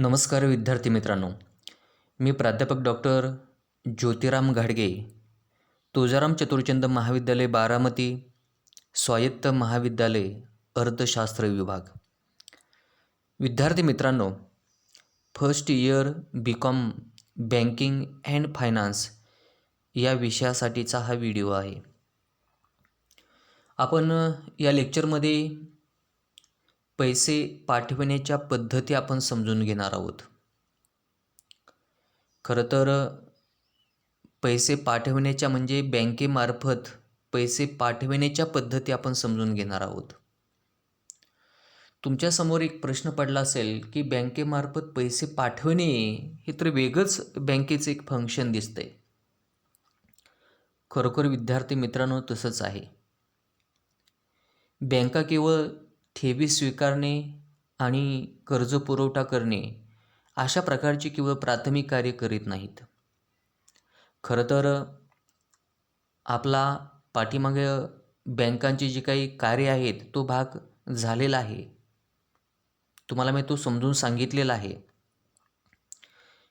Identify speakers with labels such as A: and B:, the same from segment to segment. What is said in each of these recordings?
A: नमस्कार विद्यार्थी मित्रांनो. मी प्राध्यापक डॉक्टर ज्योतिराम घाडगे तुळजाराम चतुर्चंद महाविद्यालय बारामती स्वायत्त महाविद्यालय अर्थशास्त्र विभाग. विद्यार्थी मित्रांनो first year B com banking and finance या विषयासाठीचा हा व्हिडिओ आहे. आपण या लेक्चरमध्ये पैसे पाठविण्याच्या पद्धती आपण समजून घेणार आहोत. खरं तर पैसे पाठविण्याच्या म्हणजे बँकेमार्फत पैसे पाठविण्याच्या पद्धती आपण समजून घेणार आहोत. तुमच्यासमोर एक प्रश्न पडला असेल की बँकेमार्फत पैसे पाठवणे हे तर वेगळंच बँकेचं एक फंक्शन दिसतंय. खरोखर विद्यार्थी मित्रांनो तसंच आहे. बँका केवळ ठेवी स्वीकारणे आणि कर्ज पुरवठा करणे अशा प्रकारची केवळ प्राथमिक कार्य करीत नाहीत. खरं तर आपला पाठीमागे बँकांचे जे काही कार्य आहेत तो भाग झालेला आहे. तुम्हाला मी तो समजून सांगितलेला आहे.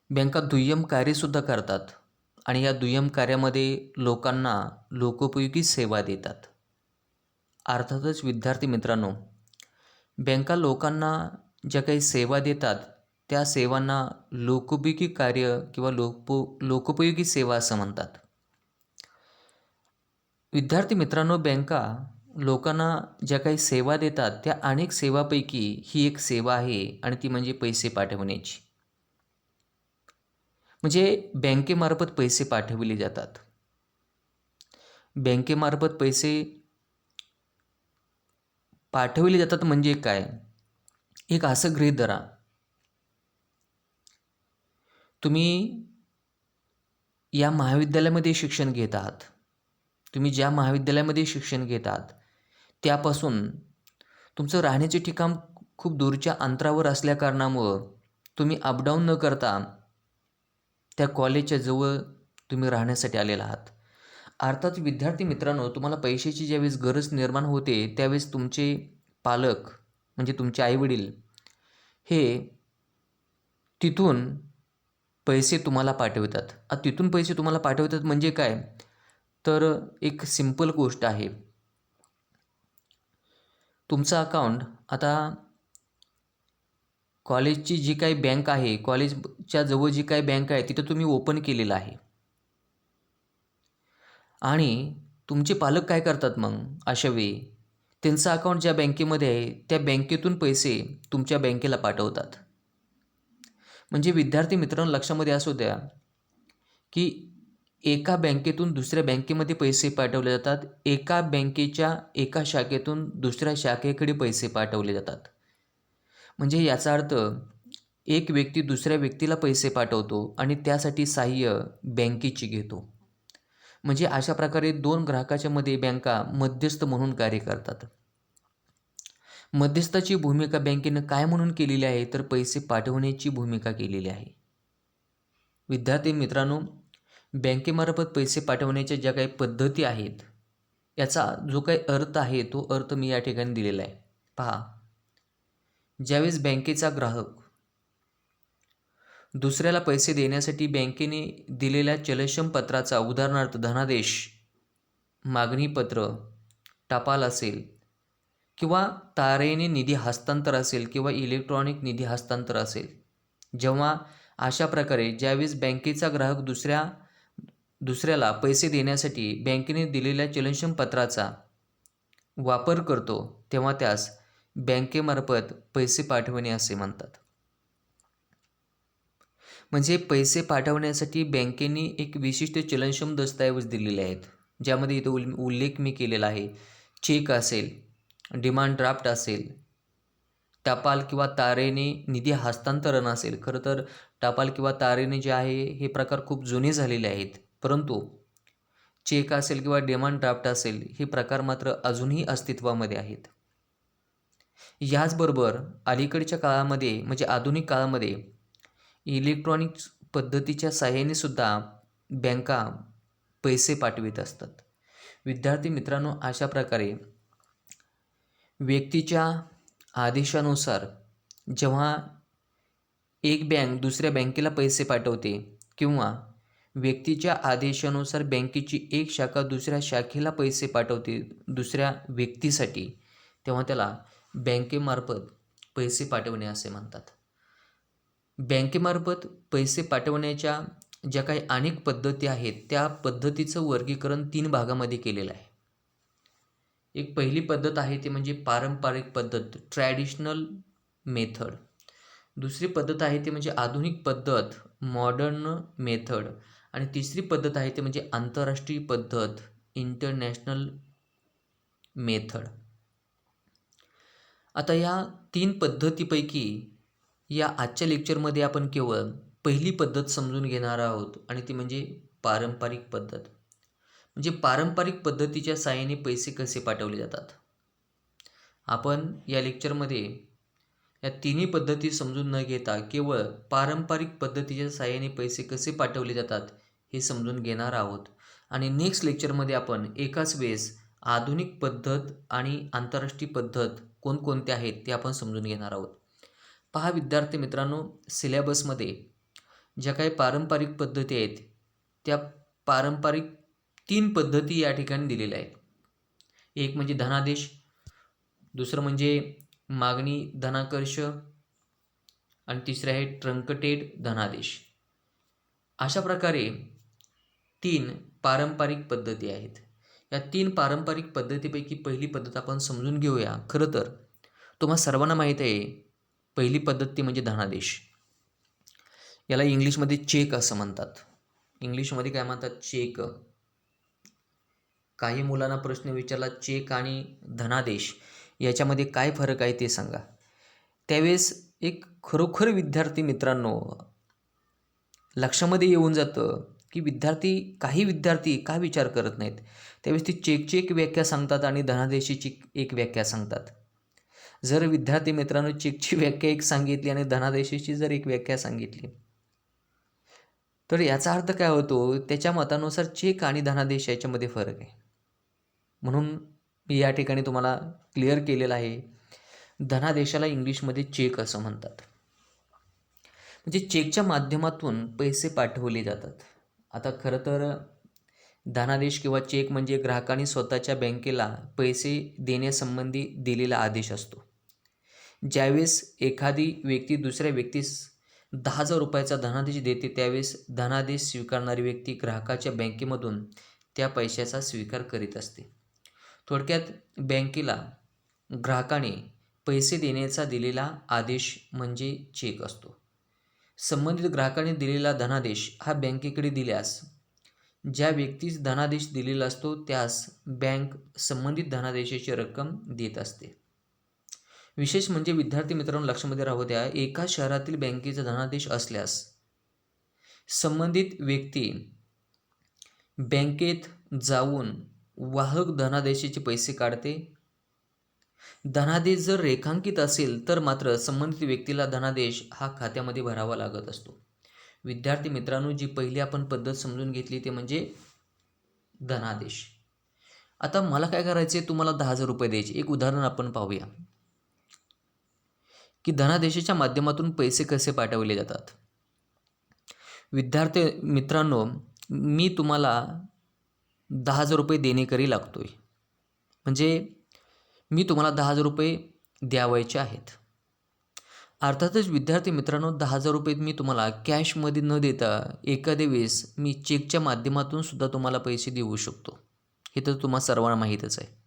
A: बँका दुय्यम कार्यसुद्धा करतात आणि या दुय्यम कार्यामध्ये लोकांना लोकोपयोगी सेवा देतात. अर्थातच विद्यार्थी मित्रांनो बँका लोकांना ज्या काही सेवा देतात त्या सेवांना लोकोपयोगी कार्य किंवा लोको लोकोपयोगी सेवा असं म्हणतात. विद्यार्थी मित्रांनो बँका लोकांना ज्या काही सेवा देतात त्या अनेक सेवापैकी ही एक सेवा आहे आणि ती म्हणजे पैसे पाठवण्याची. म्हणजे बँकेमार्फत पैसे पाठविले जातात. बँकेमार्फत पैसे पाठविले जातात म्हणजे काय? एक असं गृहीत धरा. तुम्ही या महाविद्यालयामध्ये शिक्षण घेत आहात. तुम्ही ज्या महाविद्यालयामध्ये शिक्षण घेत आहात त्यापासून तुमचं राहण्याचे ठिकाण खूप दूरच्या अंतरावर असल्याकारणामुळं तुम्ही अपडाऊन न करता त्या कॉलेजच्या जवळ तुम्ही राहण्यासाठी आलेला आहात. अर्थात विद्यार्थी मित्रांनो तुम्हाला पैशाची ज्यावेळेस गरज निर्माण होते त्यावेळेस तुमचे पालक म्हणजे तुमचे आईवडील हे तिथून पैसे तुम्हाला पाठवतात. आता तिथून पैसे तुम्हाला पाठवतात म्हणजे काय? तर एक सिंपल गोष्ट आहे. तुमचं अकाउंट आता कॉलेजची जी काही बँक आहे कॉलेजच्या जवळ जी काही बँक आहे तिथं तुम्ही ओपन केलेलं आहे. आणि तुमचे पालक काय करतात मग? अशा वेळी त्यांचं अकाउंट ज्या बँकेमध्ये आहे त्या बँकेतून पैसे तुमच्या बँकेला पाठवतात. म्हणजे विद्यार्थी मित्रांनो लक्षामध्ये असू द्या की एका बँकेतून दुसऱ्या बँकेमध्ये पैसे पाठवले जातात. एका बँकेच्या एका शाखेतून दुसऱ्या शाखेकडे पैसे पाठवले जातात. म्हणजे याचा अर्थ एक व्यक्ती दुसऱ्या व्यक्तीला पैसे पाठवतो आणि त्यासाठी सहाय्य बँकेची घेतो. म्हणजे अशा प्रकारे दोन ग्राहकाच्या मध्ये बँका मध्यस्थ म्हणून कार्य करतात. मध्यस्थाची भूमिका बँकेनं काय म्हणून केलेली आहे तर पैसे पाठवण्याची भूमिका केलेली आहे. विद्यार्थी मित्रांनो बँकेमार्फत पैसे पाठवण्याच्या ज्या काही पद्धती आहेत याचा जो काही अर्थ आहे तो अर्थ मी या ठिकाणी दिलेला आहे. पहा ज्यावेळेस बँकेचा ग्राहक दुसऱ्याला पैसे देण्यासाठी बँकेने दिलेल्या चलक्षम पत्राचा उदाहरणार्थ धनादेश मागणीपत्र टपाल असेल किंवा तारेने निधी हस्तांतर असेल किंवा इलेक्ट्रॉनिक निधी हस्तांतर असेल. जेव्हा अशा प्रकारे ज्यावेळेस बँकेचा ग्राहक दुसऱ्या दुसऱ्याला पैसे देण्यासाठी बँकेने दिलेल्या चलनक्षम पत्राचा वापर करतो तेव्हा त्यास बँकेमार्फत पैसे पाठवणे असे म्हणतात. म्हणजे पैसे पाठवण्यासाठी बँकेने एक विशिष्ट चलनक्षम दस्तऐवज दिलेले आहेत ज्यामध्ये इथं उल उल्लेख मी केलेला आहे. चेक असेल डिमांड ड्राफ्ट असेल टपाल किंवा तारेने निधी हस्तांतरण असेल. खरं तर टपाल किंवा तारेने जे आहे हे प्रकार खूप जुने झालेले आहेत. परंतु चेक असेल किंवा डिमांड ड्राफ्ट असेल हे प्रकार मात्र अजूनही अस्तित्वामध्ये आहेत. याचबरोबर अलीकडच्या काळामध्ये म्हणजे आधुनिक काळामध्ये इलेक्ट्रॉनिक पद्धतीच्या सहाय्याने सुद्धा बँका पैसे पाठवित असतात. विद्यार्थी मित्रांनो अशा प्रकारे व्यक्तीच्या आदेशानुसार जेव्हा एक बँक दुसऱ्या बँकेला पैसे पाठवते किंवा व्यक्तीच्या आदेशानुसार बँकेची एक शाखा दुसऱ्या शाखेला पैसे पाठवते दुसऱ्या व्यक्तीसाठी तेव्हा त्याला बँकेमार्फत पैसे पाठवणे असे म्हणतात. बँकेमार्फत पैसे पाठवण्याच्या ज्या काही अनेक पद्धती आहेत त्या पद्धतीचं वर्गीकरण तीन भागामध्ये केलेलं आहे. एक पहिली पद्धत आहे ती म्हणजे पारंपरिक पद्धत ट्रॅडिशनल मेथड दुसरी पद्धत आहे ती म्हणजे आधुनिक पद्धत मॉडर्न मेथड आणि तिसरी पद्धत आहे ती म्हणजे आंतरराष्ट्रीय पद्धत इंटरनॅशनल मेथड आता या तीन पद्धतीपैकी या आजच्या लेक्चरमध्ये आपण केवळ पहिली पद्धत समजून घेणार आहोत आणि ती म्हणजे पारंपरिक पद्धत. म्हणजे पारंपरिक पद्धतीच्या साहाय्याने पैसे कसे पाठवले जातात? आपण या लेक्चरमध्ये या तिन्ही पद्धती समजून न घेता केवळ पारंपरिक पद्धतीच्या साहाय्याने पैसे कसे पाठवले जातात हे समजून घेणार आहोत. आणि नेक्स्ट लेक्चरमध्ये आपण एकाच वेळेस आधुनिक पद्धत आणि आंतरराष्ट्रीय पद्धत कोणकोणत्या आहेत ते आपण समजून घेणार आहोत. पहा विद्यार्थी मित्रांनो सिलेबसमध्ये ज्या काही पारंपरिक पद्धती आहेत त्या पारंपरिक तीन पद्धती या ठिकाणी दिलेल्या आहेत. एक म्हणजे धनादेश दुसरं म्हणजे मागणी धनाकर्ष आणि तिसरं आहे ट्रंकटेड धनादेश. अशा प्रकारे तीन पारंपरिक पद्धती आहेत. या तीन पारंपरिक पद्धतीपैकी पहिली पद्धत आपण समजून घेऊया. खरं तर तुम्हाला सर्वांना माहीत आहे पहिली पद्धत ती म्हणजे धनादेश. याला इंग्लिशमध्ये चेक असं म्हणतात. इंग्लिशमध्ये काय म्हणतात? चेक. काही मुलांना प्रश्न विचारला चेक आणि धनादेश याच्यामध्ये काय फरक आहे ते सांगा. त्यावेळेस एक खरोखर विद्यार्थी मित्रांनो लक्षामध्ये येऊन जातं की विद्यार्थी काही विद्यार्थी का विचार करत नाहीत? त्यावेळेस ती चेकची एक व्याख्या सांगतात आणि धनादेशीची एक व्याख्या सांगतात. जर विद्यार्थी मित्रांनो चेकची व्याख्या एक सांगितली आणि धनादेशाची जर एक व्याख्या सांगितली. तर याचा अर्थ काय होतो? त्याच्या मतानुसार चेक आणि धनादेश याच्यामध्ये फरक आहे. म्हणून मी या ठिकाणी तुम्हाला क्लिअर केलेलं आहे. धनादेशाला इंग्लिशमध्ये चेक असं म्हणतात. म्हणजे चेकच्या माध्यमातून पैसे पाठवले जातात. आता खरं तर धनादेश किंवा चेक म्हणजे ग्राहकांनी स्वतःच्या बँकेला पैसे देण्यासंबंधी दिलेला आदेश असतो. ज्यावेळेस एखादी व्यक्ती दुसऱ्या व्यक्तीस दहा हजार रुपयाचा धनादेश देते त्यावेळेस धनादेश स्वीकारणारी व्यक्ती ग्राहकाच्या बँकेमधून त्या पैशाचा स्वीकार करीत असते. थोडक्यात बँकेला ग्राहकाने पैसे देण्याचा दिलेला आदेश म्हणजे चेक असतो. संबंधित ग्राहकाने दिलेला धनादेश हा बँकेकडे दिल्यास ज्या व्यक्तीस धनादेश दिलेला असतो त्यास बँक संबंधित धनादेशाची रक्कम देत असते. विशेष म्हणजे विद्यार्थी मित्रांनो लक्षामध्ये राहू द्या एका शहरातील बँकेचा धनादेश असल्यास संबंधित व्यक्ती बँकेत जाऊन वाहक धनादेशाचे पैसे काढते. धनादेश जर रेखांकित असेल तर मात्र संबंधित व्यक्तीला धनादेश हा खात्यामध्ये भरावा लागत असतो. विद्यार्थी मित्रांनो जी पहिली आपण पद्धत समजून घेतली ते म्हणजे धनादेश. आता मला काय करायचे तुम्हाला दहा हजार रुपये द्यायचे. एक उदाहरण आपण पाहूया. की धनादेशाच्या माध्यमातून पैसे कसे पाठवले जातात? विद्यार्थी मित्रांनो मी तुम्हाला दहा हजार रुपये देणेकरी लागतो आहे म्हणजे मी तुम्हाला दहा हजार रुपये द्यावायचे आहेत. अर्थातच विद्यार्थी मित्रांनो दहा हजार रुपये मी तुम्हाला कॅशमध्ये न देता एखाद्या वेळेस मी चेकच्या माध्यमातून सुद्धा तुम्हाला पैसे देऊ शकतो. हे तर तुम्हाला सर्वांना माहीतच आहे.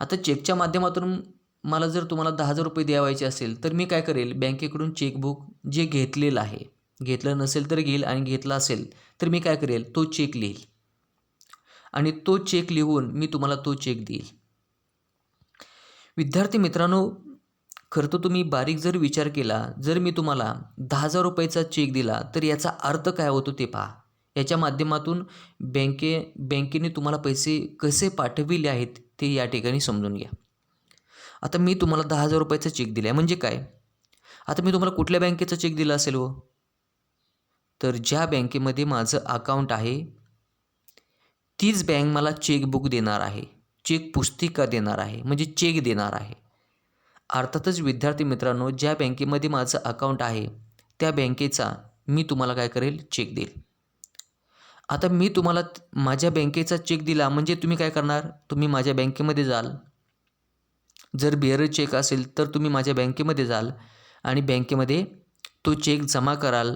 A: आता चेकच्या माध्यमातून मला जर तुम्हाला दहा हजार रुपये द्यावायचे असेल तर मी काय करेल? बँकेकडून चेकबुक जे घेतलेलं आहे घेतलं नसेल तर घेईल आणि घेतलं असेल तर मी काय करेल? तो चेक लिहील. आणि तो चेक लिहून मी तुम्हाला तो चेक देईल. विद्यार्थी मित्रांनो खरं तर तुम्ही बारीक जर विचार केला जर मी तुम्हाला दहा हजार रुपयाचा चेक दिला तर याचा अर्थ काय होतो ते पहा. याच्या माध्यमातून बँके बँकेने तुम्हाला पैसे कसे पाठविले आहेत ते या ठिकाणी समजून घ्या. आता मी तुम्हाला दहा हजार रुपयाचा चेक दिला आहे म्हणजे काय? आता मी तुम्हाला कुठल्या बँकेचा चेक दिला असेल व तर ज्या बँकेमध्ये माझं अकाउंट आहे तीच बँक मला चेकबुक देणार आहे. चेक पुस्तिका देणार आहे. म्हणजे चेक देणार आहे. अर्थातच विद्यार्थी मित्रांनो ज्या बँकेमध्ये माझं अकाउंट आहे त्या बँकेचा मी तुम्हाला काय करेल? चेक देईल. आता मी तुम्हाला माझ्या बँकेचा चेक दिला म्हणजे तुम्ही काय करणार? तुम्ही माझ्या बँकेमध्ये जाल. जर बिअर चेक असेल तर तुम्ही माझ्या बँकेमध्ये जाल आणि बँकेमध्ये तो चेक जमा कराल.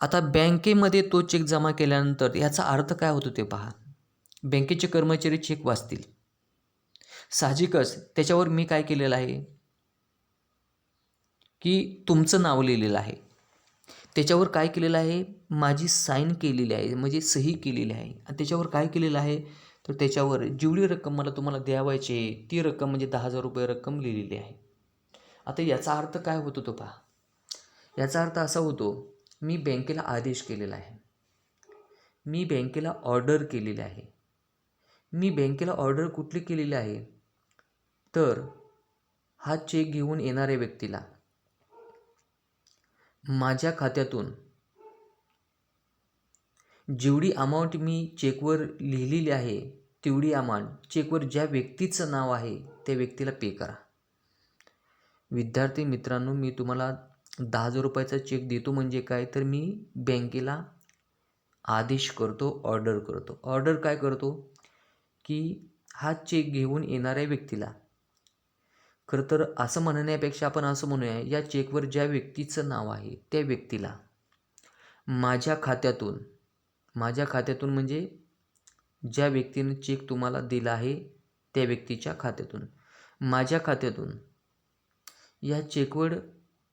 A: आता बँकेमध्ये तो चेक जमा केल्यानंतर याचा अर्थ काय होतो ते पहा. बँकेचे कर्मचारी चेक वाचतील. साहजिकच त्याच्यावर मी काय केलेलं आहे? की तुमचं नाव लिहिलेलं आहे. त्याच्यावर काय केलेलं आहे? माझी साईन केलेली आहे म्हणजे सही केलेली आहे. आणि त्याच्यावर काय केलेलं आहे? तर त्याच्यावर जेवढी रक्कम मला तुम्हाला द्यावायची आहे ती रक्कम म्हणजे दहा हजार रुपये रक्कम लिहिलेली आहे. आता याचा अर्थ काय होतो तो पहा. याचा अर्थ असा होतो मी बँकेला आदेश केलेला आहे. मी बँकेला ऑर्डर केलेली आहे. मी बँकेला ऑर्डर कुठली केलेली आहे? तर हा चेक घेऊन येणाऱ्या व्यक्तीला माझ्या खात्यातून जेवढी अमाऊंट मी चेकवर लिहिलेली आहे तेवढी अमाऊंट चेकवर ज्या व्यक्तीचं नाव आहे त्या व्यक्तीला पे करा. विद्यार्थी मित्रांनो मी तुम्हाला दहा हजार रुपयाचा चेक देतो म्हणजे काय? तर मी बँकेला आदेश करतो ऑर्डर करतो. ऑर्डर काय करतो? की हा चेक घेऊन येणाऱ्या व्यक्तीला. खरं तर असं म्हणण्यापेक्षा आपण असं म्हणूया या चेकवर ज्या व्यक्तीचं नाव आहे त्या व्यक्तीला माझ्या खात्यातून माझ्या खात्यातून म्हणजे ज्या व्यक्तीने चेक तुम्हाला दिला आहे त्या व्यक्तीच्या खात्यातून. माझ्या खात्यातून या चेकवर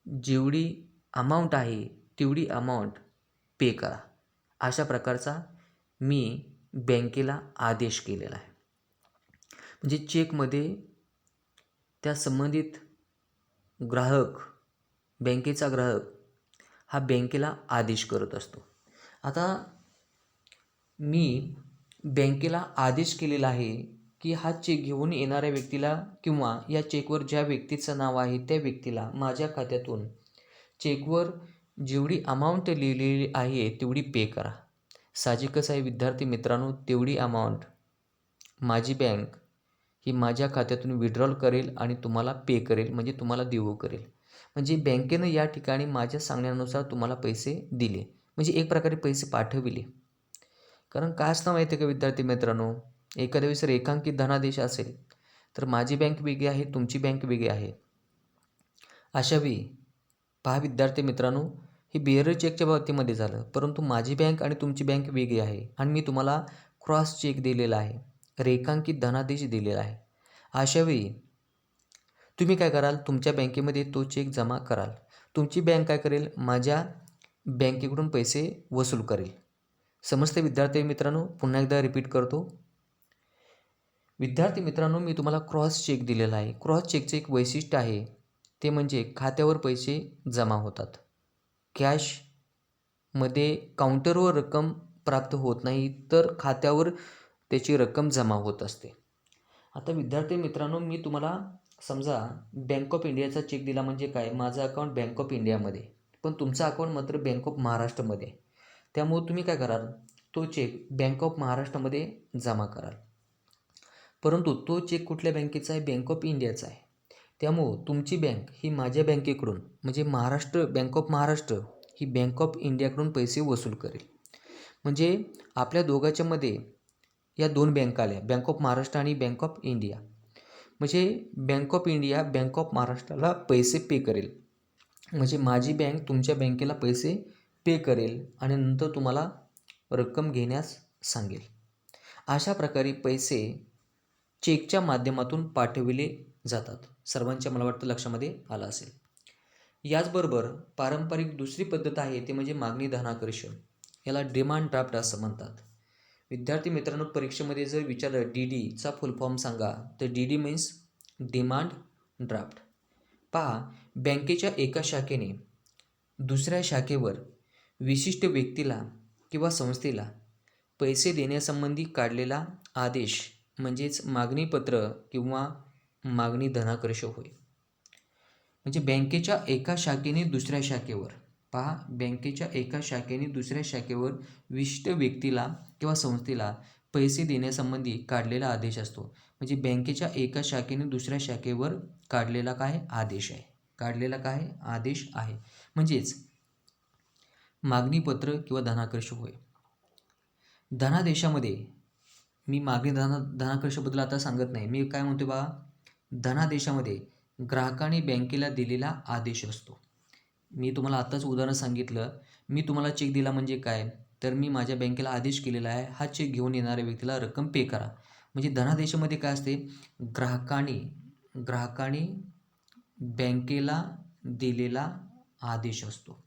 A: जेवढी अमाऊंट आहे तेवढी अमाऊंट पे करा. अशा प्रकारचा मी बँकेला आदेश केलेला आहे. म्हणजे चेकमध्ये त्या संबंधित ग्राहक बँकेचा ग्राहक हा बँकेला आदेश करत असतो. आता मी बँकेला आदेश केलेला आहे की हा चेक घेऊन येणाऱ्या व्यक्तीला किंवा या चेकवर ज्या व्यक्तीचं नाव आहे त्या व्यक्तीला माझ्या खात्यातून चेकवर जेवढी अमाऊंट लिहिलेली आहे तेवढी पे करा. साहजिकच आहे विद्यार्थी मित्रांनो तेवढी अमाऊंट माझी बँक ही माझ्या खात्यातून विड्रॉल करेल आणि तुम्हाला पे करेल म्हणजे तुम्हाला देऊ करेल. म्हणजे बँकेनं या ठिकाणी माझ्या सांगण्यानुसार तुम्हाला पैसे दिले. म्हणजे एक प्रकारे पैसे पाठविले. कारण काय असतं माहिती आहे का विद्यार्थी मित्रांनो? एखाद्या वेळेस रेखांकित धनादेश असेल तर माझी बँक वेगळी आहे तुमची बँक वेगळी आहे. अशा वेळी पहा विद्यार्थी मित्रांनो हे बिअर चेकच्या बाबतीमध्ये झालं परंतु माझी बँक आणि तुमची बँक वेगळी आहे आणि मी तुम्हाला क्रॉस चेक दिलेला आहे रेखांकित धनादेश दिलेला आहे. अशावेळी तुम्ही काय कराल? तुमच्या बँकेमध्ये तो चेक जमा कराल. तुमची बँक काय करेल? माझ्या बँकेकडून पैसे वसूल करेल. समजते विद्यार्थी मित्रांनो पुन्हा एकदा रिपीट करतो. विद्यार्थी मित्रांनो मी तुम्हाला क्रॉस चेक दिलेला आहे. क्रॉस चेकचं एक वैशिष्ट्य आहे. ते म्हणजे खात्यावर पैसे जमा होतात. कॅशमध्ये काउंटरवर रक्कम प्राप्त होत नाही तर खात्यावर त्याची रक्कम जमा होत असते. आता विद्यार्थी मित्रांनो मी तुम्हाला समजा बँक ऑफ इंडियाचा चेक दिला म्हणजे काय? माझं अकाउंट बँक ऑफ इंडियामध्ये पण तुमचं अकाउंट मात्र बँक ऑफ महाराष्ट्रमध्ये आहे. त्यामुळं तुम्ही काय कराल? तो चेक बँक ऑफ महाराष्ट्रामध्ये जमा कराल. परंतु तो चेक कुठल्या बँकेचा आहे? बँक ऑफ इंडियाचा आहे. त्यामुळं तुमची बँक ही माझ्या बँकेकडून म्हणजे महाराष्ट्र बँक ऑफ महाराष्ट्र ही बँक ऑफ इंडियाकडून पैसे वसूल करेल. म्हणजे आपल्या दोघाच्यामध्ये या दोन बँका आल्या बँक ऑफ महाराष्ट्र आणि बँक ऑफ इंडिया म्हणजे bank of India bank of महाराष्ट्राला पैसे पे करेल. म्हणजे माझी बँक तुमच्या बँकेला पैसे पे करेल आणि नंतर तुम्हाला रक्कम घेण्यास सांगेल. अशा प्रकारे पैसे चेकच्या माध्यमातून पाठविले जातात. सर्वांच्या मला वाटतं लक्षामध्ये आलं असेल. याचबरोबर पारंपरिक दुसरी पद्धत आहे ते म्हणजे मागणी धनाकर्षण. याला डिमांड ड्राफ्ट असं म्हणतात. विद्यार्थी मित्रांनो परीक्षेमध्ये जर विचारलं डी डीचा फुल फॉर्म सांगा तर D D means demand draft पहा बँकेच्या एका शाखेने दुसऱ्या शाखेवर विशिष्ट व्यक्तीला किंवा संस्थेला पैसे देण्यासंबंधी काढलेला आदेश म्हणजेच मागणीपत्र किंवा मागणी धनाकर्ष होय. म्हणजे बँकेच्या एका शाखेने दुसऱ्या शाखेवर पहा बँकेच्या एका शाखेने दुसऱ्या शाखेवर विशिष्ट व्यक्तीला किंवा संस्थेला पैसे देण्यासंबंधी काढलेला आदेश असतो. म्हणजे बँकेच्या एका शाखेने दुसऱ्या शाखेवर काढलेला काय? आदेश आहे. काढलेला काय? आदेश आहे. म्हणजेच मागणीपत्र किंवा धनाकर्ष होय. धनादेशामध्ये मी मागणी धना धनाकर्षबद्दल आता सांगत नाही. मी काय म्हणतो बा धनादेशामध्ये ग्राहकाने बँकेला दिलेला आदेश असतो. मी तुम्हाला आत्ताच उदाहरण सांगितलं. मी तुम्हाला चेक दिला म्हणजे काय? तर मी माझ्या बँकेला आदेश केलेला आहे हा चेक घेऊन येणाऱ्या व्यक्तीला रक्कम पे करा. म्हणजे धनादेशामध्ये काय असते? ग्राहकाने ग्राहकाने बँकेला दिलेला आदेश असतो.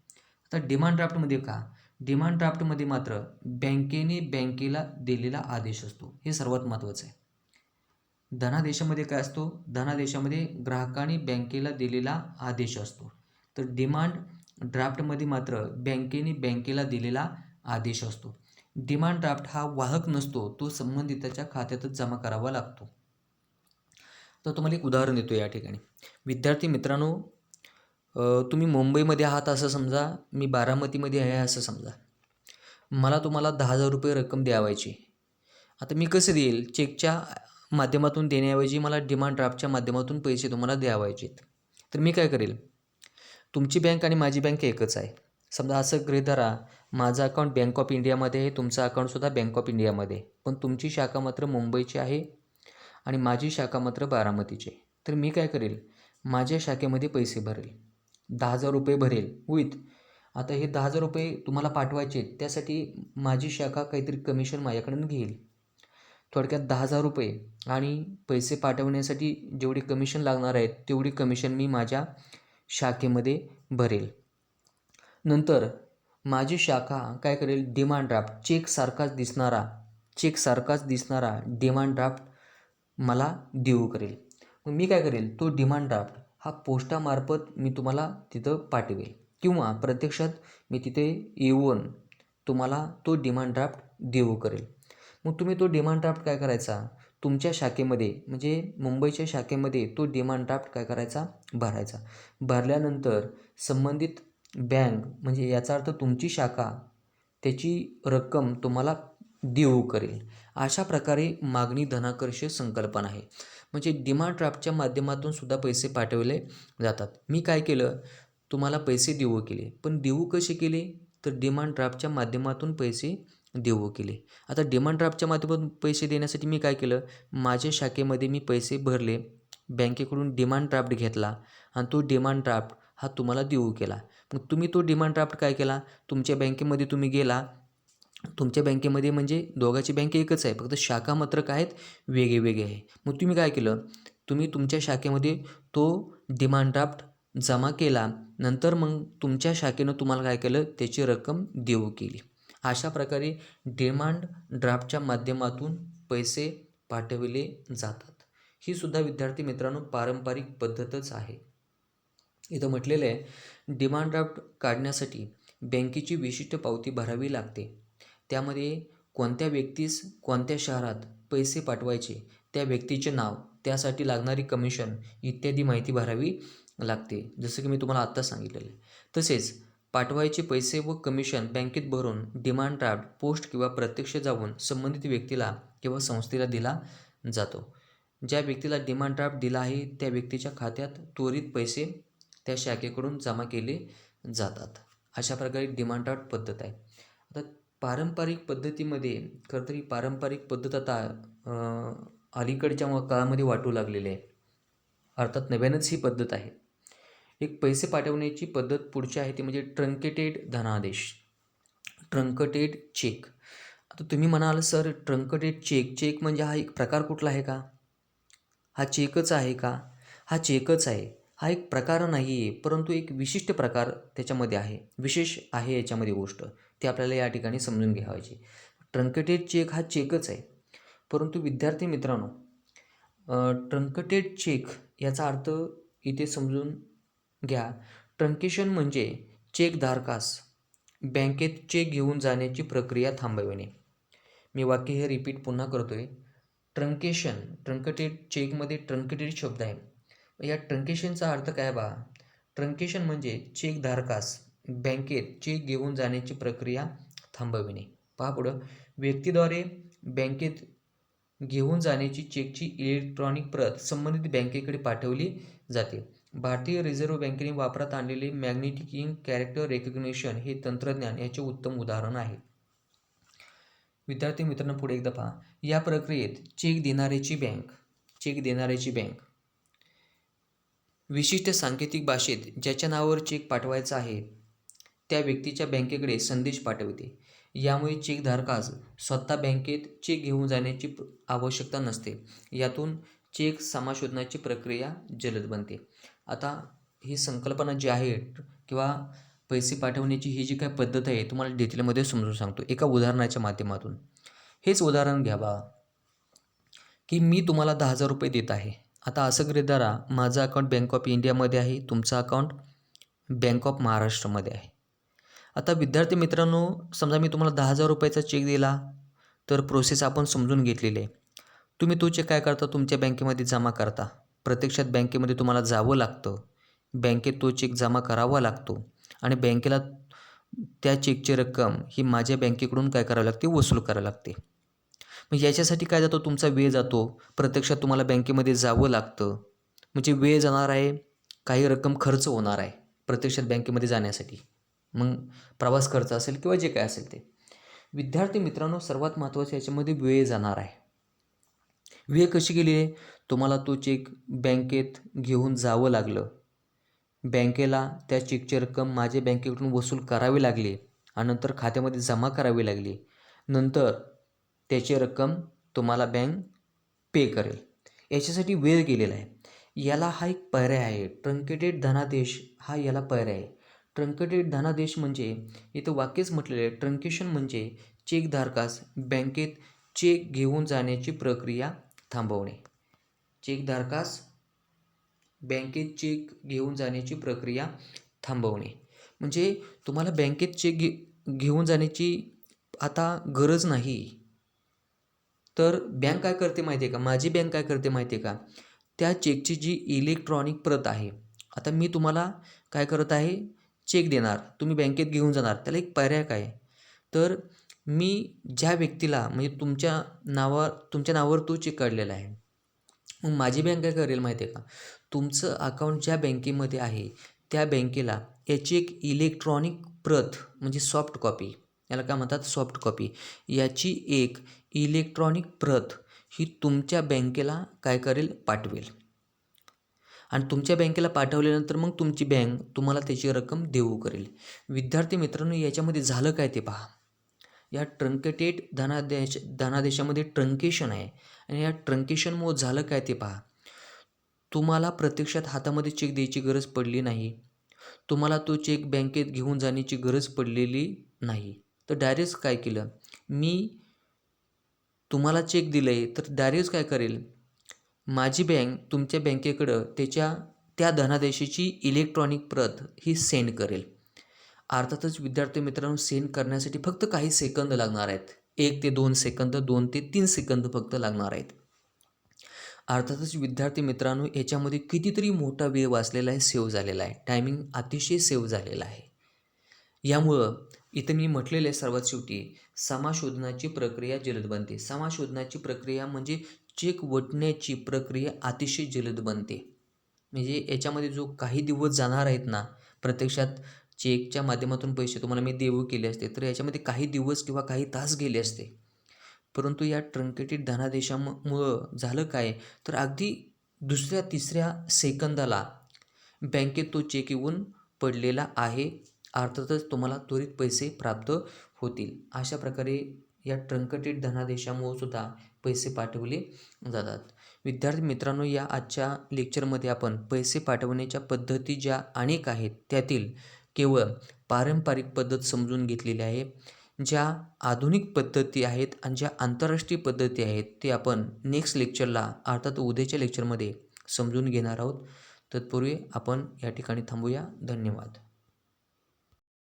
A: आता डिमांड ड्राफ्टमध्ये का? डिमांड ड्राफ्टमध्ये मात्र बँकेने बँकेला दिलेला आदेश असतो. हे सर्वात महत्त्वाचं आहे. धनादेशामध्ये काय असतो? धनादेशामध्ये ग्राहकाने बँकेला दिलेला आदेश असतो. तर डिमांड ड्राफ्टमध्ये मात्र बँकेने बँकेला दिलेला आदेश असतो. डिमांड ड्राफ्ट हा वाहक नसतो तो संबंधिताच्या खात्यातच जमा करावा लागतो. तर तुम्हाला एक उदाहरण देतो या ठिकाणी. विद्यार्थी मित्रांनो तुम्ही मुंबईमध्ये आहात असं समजा मी बारामतीमध्ये आहे असं समजा. मला तुम्हाला दहा हजार रुपये रक्कम द्यावायची. आता मी कसं देईल? चेकच्या माध्यमातून देण्याऐवजी मला डिमांड ड्राफ्टच्या माध्यमातून पैसे तुम्हाला द्यावायचेत. तर मी काय करेल? तुमची बँक आणि माझी बँक एकच आहे. समजा असं गृह धरा माझं अकाउंट बँक ऑफ इंडियामध्ये आहे तुमचं अकाउंटसुद्धा बँक ऑफ इंडियामध्ये पण तुमची शाखा मात्र मुंबईची आहे आणि माझी शाखा मात्र बारामतीची आहे. तर मी काय करेल? माझ्या शाखेमध्ये पैसे भरेल. दहा हजार रुपये भरेल विथ आता हे दहा हजार रुपये तुम्हाला पाठवायचे आहेत, त्यासाठी माझी शाखा काहीतरी कमिशन माझ्याकडून घेईल. थोडक्यात दहा हजार रुपये आणि पैसे पाठवण्यासाठी जेवढी कमिशन लागणार आहेत तेवढी कमिशन मी माझ्या शाखेमध्ये भरेल. नंतर माझी शाखा काय करेल? डिमांड ड्राफ्ट चेकसारखाच दिसणारा चेकसारखाच दिसणारा डिमांड ड्राफ्ट मला देऊ करेल. मग मी काय करेल? तो डिमांड ड्राफ्ट हा पोस्टामार्फत मी तुम्हाला तिथं पाठवेल. किंवा प्रत्यक्षात मी तिथे येऊन तुम्हाला तो डिमांड ड्राफ्ट देऊ करेल. मग तुम्ही तो डिमांड ड्राफ्ट काय करायचा? तुमच्या शाखेमध्ये म्हणजे मुंबईच्या शाखेमध्ये तो डिमांड ड्राफ्ट काय करायचा? भरायचा. भरल्यानंतर संबंधित बँक म्हणजे याचा अर्थ तुमची शाखा त्याची रक्कम तुम्हाला देऊ करेल. अशा प्रकारे मागणी धनाकर्ष संकल्पना आहे. म्हणजे डिमांड ड्राफ्टच्या माध्यमातून सुद्धा पैसे पाठवले जातात. मी काय केलं? तुम्हाला पैसे देऊ केले पण देऊ कसे केले? तर डिमांड ड्राफ्टच्या माध्यमातून पैसे देऊ केले आता डिमांड ड्राफ्टच्या माध्यमातून पैसे देण्यासाठी मी काय केलं? माझ्या शाखेमध्ये मी पैसे भरले. बँकेकडून डिमांड ड्राफ्ट घेतला आणि तो डिमांड ड्राफ्ट हा तुम्हाला देऊ केला. मग तुम्ही तो डिमांड ड्राफ्ट काय केला? तुमच्या बँकेमध्ये तुम्ही गेला. तुमच्या बँकेमध्ये म्हणजे दोघांची बँक एकच आहे फक्त शाखा मात्र काय आहेत वेगळे वेगळे आहे. मग तुम्ही काय केलं? तुम्ही तुमच्या शाखेमध्ये तो डिमांड ड्राफ्ट जमा केला नंतर मग तुमच्या शाखेनं तुम्हाला काय केलं? त्याची रक्कम देऊ केली. अशा प्रकारे डिमांड ड्राफ्टच्या माध्यमातून पैसे पाठविले जातात. ही सुद्धा विद्यार्थी मित्रांनो पारंपरिक पद्धतच आहे. इथं म्हटलेलं आहे डिमांड ड्राफ्ट काढण्यासाठी बँकेची विशिष्ट पावती भरावी लागते. त्यामध्ये कोणत्या व्यक्तीस कोणत्या शहरात पैसे पाठवायचे त्या व्यक्तीचे नाव त्यासाठी लागणारी कमिशन इत्यादी माहिती भरावी लागते. जसं की मी तुम्हाला आत्ता सांगितलेलं आहे. तसेच पाठवायचे पैसे व कमिशन बँकेत भरून डिमांड ड्राफ्ट पोस्ट किंवा प्रत्यक्ष जाऊन संबंधित व्यक्तीला किंवा संस्थेला दिला जातो. ज्या व्यक्तीला डिमांड ड्राफ्ट दिला आहे त्या व्यक्तीच्या खात्यात त्वरित पैसे त्या शाखेकडून जमा केले जातात. अशा प्रकारे डिमांड ड्राफ्ट पद्धत आहे. पारंपरिक पद्धतीमध्ये खरं तर ही पारंपरिक पद्धत आता अलीकडच्या म- काळामध्ये वाटू लागलेली आहे. अर्थात नव्यानंच ही पद्धत आहे. एक पैसे पाठवण्याची पद्धत पुढची आहे ती म्हणजे ट्रंकेटेड धनादेश. ट्रंकटेड चेक आता तुम्ही म्हणाल सर ट्रंकटेड चेक चेक म्हणजे हा एक प्रकार कुठला आहे का? हा चेकच आहे का? हा चेकच आहे. हा एक प्रकार नाही आहे परंतु एक विशिष्ट प्रकार त्याच्यामध्ये आहे. विशेष आहे याच्यामध्ये गोष्ट. ते आपल्याला या ठिकाणी समजून घ्यावायची. ट्रंकेटेड चेक हा चेकच आहे. परंतु विद्यार्थी मित्रांनो ट्रंकटेड चेक याचा अर्थ इथे समजून घ्या. ट्रंकेशन म्हणजे चेक धारकास बँकेत चेक घेऊन जाण्याची प्रक्रिया थांबविणे. मी वाक्य हे रिपीट पुन्हा करतो आहे ट्रंकेशन ट्रंकटेड चेकमध्ये ट्रंकटेड शब्द आहे. या ट्रंकेशनचा अर्थ काय बा? ट्रंकेशन म्हणजे चेक धारकास बँकेत चेक घेऊन जाण्याची प्रक्रिया थांबविणे. पहा पुढं. व्यक्तीद्वारे बँकेत घेऊन जाण्याची चेकची इलेक्ट्रॉनिक प्रत संबंधित बँकेकडे पाठवली जाते. भारतीय रिझर्व्ह बँकेने वापरात आणलेले मॅग्नेटिकिंग कॅरेक्टर रेकग्नेशन हे तंत्रज्ञान याचे उत्तम उदाहरण आहे. विद्यार्थी मित्रांनो पुढे एकदा पहा. या प्रक्रियेत चेक देणाऱ्याची बँक चेक देणाऱ्याची बँक. विशिष्ट सांकेतिक भाषेत ज्याच्या नावावर चेक पाठवायचा आहे त्या व्यक्तीच्या बँकेकडे संदेश पाठवते. यामुळे चेकधारकास स्वतः बँकेत चेक घेऊन जाण्याची आवश्यकता नसते. यातून चेक समाशोधनाची प्रक्रिया जलद बनते. आता ही संकल्पना जी आहे किंवा पैसे पाठवण्याची ही जी काय पद्धत आहे तुम्हाला डिटेलमध्ये समजून सांगतो. एका उदाहरणाच्या माध्यमातून. हेच उदाहरण घ्या बा. की मी तुम्हाला दहा हजार रुपये देत आहे. आता असं गृहीत धरा माझं अकाउंट बँक ऑफ इंडियामध्ये आहे तुमचं अकाउंट बँक ऑफ महाराष्ट्रामध्ये आहे. आता विद्यार्थी मित्रांनो समजा मी तुम्हाला दहा हजार रुपयाचा चेक दिला तर प्रोसेस आपण समजून घेतलेली आहे. तुम्ही तो चेक काय करता? तुमच्या बँकेमध्ये जमा करता. प्रत्यक्षात बँकेमध्ये तुम्हाला जावं लागतं. बँकेत तो चेक जमा करावा लागतो. आणि बँकेला त्या चेकची रक्कम ही माझ्या बँकेकडून काय करावी लागते? वसूल करावी लागते. मग याच्यासाठी काय जातो? तुमचा वेळ जातो. प्रत्यक्षात तुम्हाला बँकेमध्ये जावं लागतं. म्हणजे वेळ जाणार आहे काही रक्कम खर्च होणार आहे प्रत्यक्षात बँकेमध्ये जाण्यासाठी. मग प्रवास खर्च असेल किंवा जे काय असेल ते. विद्यार्थी मित्रांनो सर्वात महत्त्वाचं याच्यामध्ये वेळ जाणार आहे. वेळ कशी गेली आहे तुम्हाला तो चेक बँकेत घेऊन जावं लागलं. बँकेला त्या चेकची रक्कम माझ्या बँकेकडून वसूल करावी लागली आणि नंतर खात्यामध्ये जमा करावी लागली. नंतर त्याची रक्कम तुम्हाला बँक पे करेल. याच्यासाठी वेळ गेलेला आहे. याला हा एक पर्याय आहे. ट्रंकेटेड धनादेश हा याला पर्याय आहे. ट्रंकेटेड धनादेश म्हणजे इथं वाक्यच म्हटलेलं आहे ट्रंकेशन म्हणजे चेकधारकास बँकेत चेक घेऊन जाण्याची प्रक्रिया थांबवणे. चेकधारकास बँकेत चेक घेऊन जाण्याची प्रक्रिया थांबवणे. म्हणजे तुम्हाला बँकेत चेक घे घेऊन जाण्याची आता गरज नाही. तर बँक काय करते माहिती आहे का? माझी बँक काय करते माहिती आहे का? त्या चेकची जी इलेक्ट्रॉनिक प्रत आहे आता मी तुम्हाला काय करत आहे? चेक देणार तुम्ही बँकेत घेऊन जाणार त्याला एक पर्याय काय? आहे? तर मी ज्या व्यक्तीला म्हणजे तुमच्या नावावर तुमच्या नावावर तो चेक काढलेला आहे. मग माझी बँक काय करेल माहिती आहे का? तुमचं अकाउंट ज्या बँकेमध्ये आहे त्या बँकेला याची एक इलेक्ट्रॉनिक प्रत म्हणजे सॉफ्ट कॉपी याला काय म्हणतात? सॉफ्ट कॉपी याची एक इलेक्ट्रॉनिक प्रत ही तुमच्या बँकेला काय करेल? पाठवेल. आणि तुमच्या बँकेला पाठवल्यानंतर मग तुमची बँक तुम्हाला त्याची रक्कम देऊ करेल. विद्यार्थी मित्रांनो याच्यामध्ये झालं काय ते पहा. या ट्रंकेटेड धनादेश धनादेशामध्ये ट्रंकेशन आहे. आणि या ट्रंकेशनमुळं झालं काय ते पहा. तुम्हाला प्रत्यक्षात हातामध्ये चेक द्यायची गरज पडली नाही. तुम्हाला तो चेक बँकेत घेऊन जाण्याची गरज पडलेली नाही. तर डायरेक्ट काय केलं? मी तुम्हाला चेक दिलं आहे तर डायरेक्ट काय करेल? माझी बँक तुमच्या बँकेकडं त्याच्या त्या धनादेशाची इलेक्ट्रॉनिक प्रत ही सेंड करेल. अर्थातच विद्यार्थी मित्रांनो सेंड करण्यासाठी फक्त काही सेकंद लागणार आहेत. एक ते दोन सेकंद दोन ते तीन सेकंद फक्त लागणार आहेत. अर्थातच विद्यार्थी मित्रांनो याच्यामध्ये कितीतरी मोठा वेळ वाचलेला आहे सेव्ह झालेला आहे. टायमिंग अतिशय सेव्ह झालेला आहे. यामुळं इथं मी म्हटलेलं आहे सर्वात शेवटी समाशोधनाची प्रक्रिया जलद बनते समाशोधनाची प्रक्रिया म्हणजे चेक वटण्याची प्रक्रिया अतिशय जलद बनते. म्हणजे याच्यामध्ये जो काही दिवस जाणार आहेत ना प्रत्यक्षात चेकच्या माध्यमातून पैसे तुम्हाला मी देऊ केले असते तर याच्यामध्ये काही दिवस किंवा काही तास गेले असते. परंतु या ट्रंकेटेड धनादेशामुळं झालं काय? तर अगदी दुसऱ्या तिसऱ्या सेकंदाला बँकेत तो चेक येऊन पडलेला आहे. अर्थातच तुम्हाला त्वरित पैसे प्राप्त होतील. अशा प्रकारे या ट्रंकटेड धनादेशामुळं सुद्धा पैसे पाठवले जातात. विद्यार्थी मित्रांनो या आजच्या लेक्चरमध्ये आपण पैसे पाठवण्याच्या पद्धती ज्या अनेक आहेत त्यातील केवळ पारंपरिक पद्धत समजून घेतलेली आहे. ज्या आधुनिक पद्धती आहेत आणि ज्या आंतरराष्ट्रीय पद्धती आहेत ते आपण नेक्स्ट लेक्चरला अर्थात उद्याच्या लेक्चरमध्ये समजून घेणार आहोत. तत्पूर्वी आपण या ठिकाणी थांबूया. धन्यवाद.